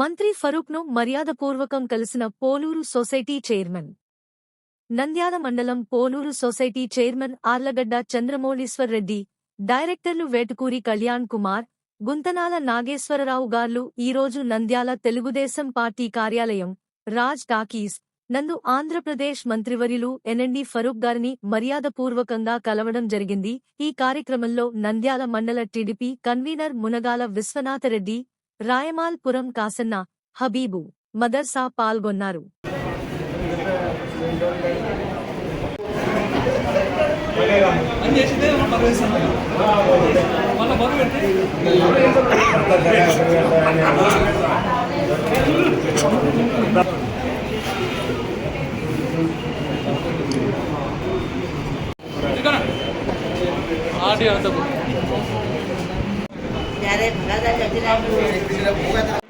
మంత్రి ఫరూక్ను మర్యాదపూర్వకం కలిసిన Poluru society chairman. Nandyal మండలం పోలూరు సొసైటీ చైర్మన్ ఆర్లగడ్డ చంద్రమౌళీశ్వర్ రెడ్డి డైరెక్టర్లు వేటుకూరి కళ్యాణ్ కుమార్ గుంతనాల నాగేశ్వరరావు గార్లు ఈరోజు నంద్యాల తెలుగుదేశం పార్టీ కార్యాలయం రాజ్ టాకీస్ నందు ఆంధ్రప్రదేశ్ మంత్రివర్యులు ఎన్ఎండి ఫరూక్ గారిని మర్యాదపూర్వకంగా కలవడం జరిగింది. ఈ కార్యక్రమంలో నంద్యాల మండల టీడీపీ కన్వీనర్ మునగాల విశ్వనాథరెడ్డి రాయమాల్పురం కాసన్న హబీబు మదర్సా పాల్గొన్నారు. ఆడి అంతా ત્યારે